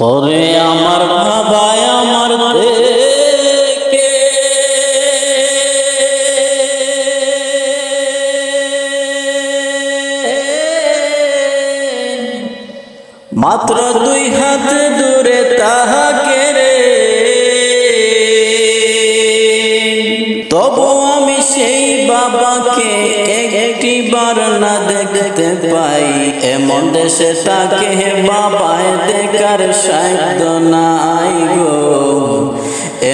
ওরে আমার বাবাই আমার থেকে মাত্র দুই হাত দূরে তাহাকে রে। তবু আমি সেই বাবাকে বার না দেখতে পাই। এমন দেশে তাকে বাবায় দেখার সাধ্য নাই গো।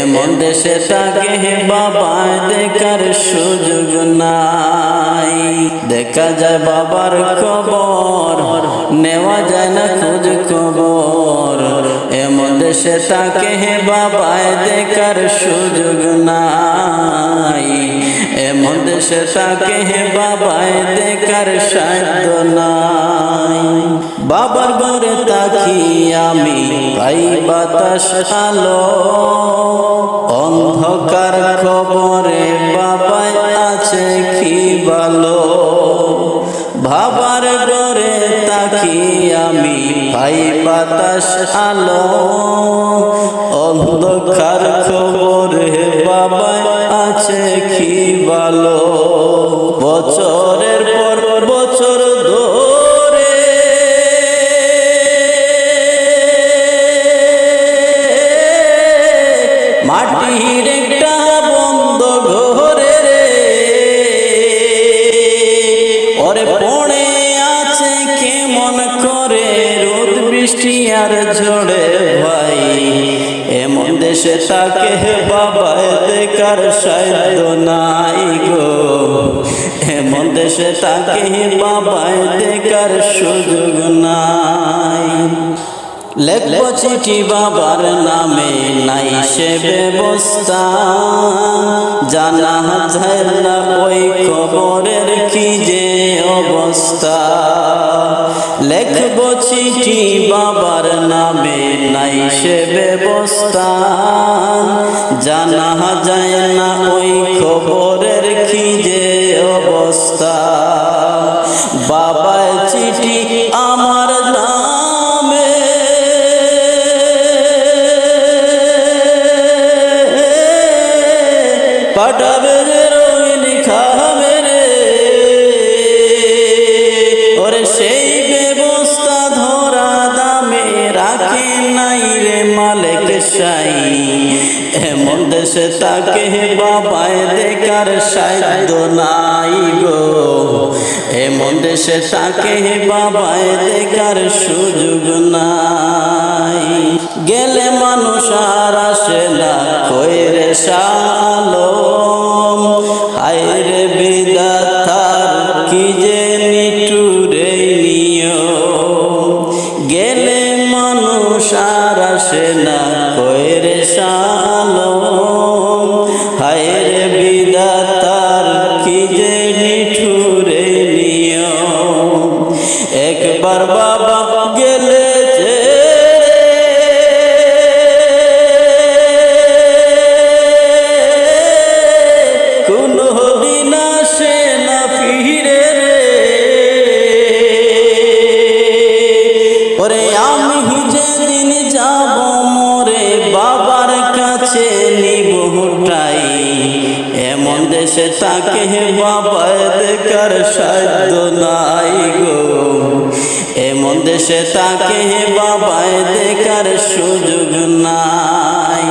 এমন দেশে তাকে বাবায় দেখার সুযোগ নাই। দেখা যায় বাবার খবর, নেওয়া যায় না খোঁজ খবর। এমন দেশে তাকে বাবায় দেখার সুযোগ নাই। দেশে তাকে বাবায় দেখার সাধ্য নাই। বাবার ঘরে তাকি আমি পাই বাতাস আলো। অন্ধকার খবরে বাবায় আছে কি ভালো ভাবার ঘরে তাকি আমি পাই বাতাস আলো। অন্ধকার খবরে বাবায় আছে কি ভালো? বছরের পর বছর ধরে মাটির একটা বন্ধ ঘরে রে। ওরে পড়ে আছে কেমন করে? রোদ, বৃষ্টি আর ঝড়ে ভাই। দেশে তাকে বাবায় দেখার সাধ্য নাই গো। এমন দেশে তাকে বাবায় দেখার সুযোগ নাই। লেখব চিঠি বাবার নামে, নাই সে ব্যবস্থা। জানা যায় না ওই খবরের কি যে অবস্থা। লেখব চিঠি বাবার নামে, নাই সে ব্যবস্থা জানা যায় না ওই খবরের কি যে অবস্থা। বাবার চিঠি আমার নামে। পাঠাবে রঙিন খাবে রে ওরে সেই সাই এমন দেশে তাকে বাবায় দেখার নাই গো। এমন দেশে তাকে বাবায় দেখার সুযোগ নাই। গেলে মানুষ আর আসে না কইরে শালো আইরে বিদাতার কি যে নিটুরে দেশে তাকে বাবার কর সাধ্য নাই গো এমন দেশে তাকে বাবায় দেখার সুযোগ নাই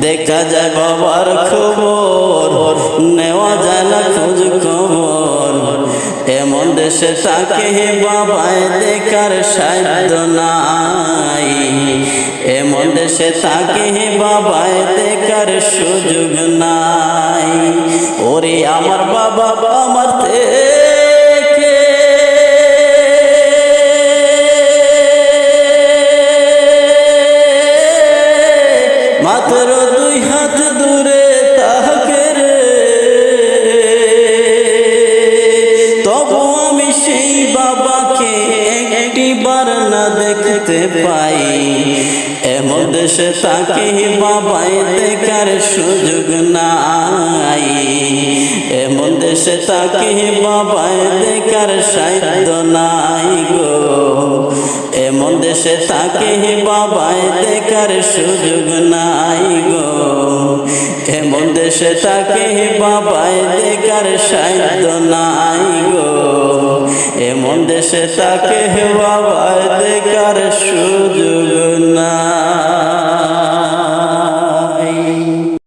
দেখা যায় বাবার খবর নেওয়া যায় না খোঁজ খবর এমন দেশে তাকে বাবায় দেখার সাধ্য নাই। এমন দেশে তাকে বাবায় দেখার সুযোগ নাই। ওরে আমার বাবা, আমার থেকে। মাত্র দুই হাত দেখতে পাই। এমন দেশে তাকে বাবাই দেখার সুযোগ নাই। এমন দেশে তাকে বাবাই দেখার সাধ্য নাই গো। এমন দেশে তাকে বাবাই দেখার সুযোগ নাই গো। এমন দেশে তাকে বাবাই দেখার সাধ্য নাই গো। এমন দেশে তাকে সুযোগ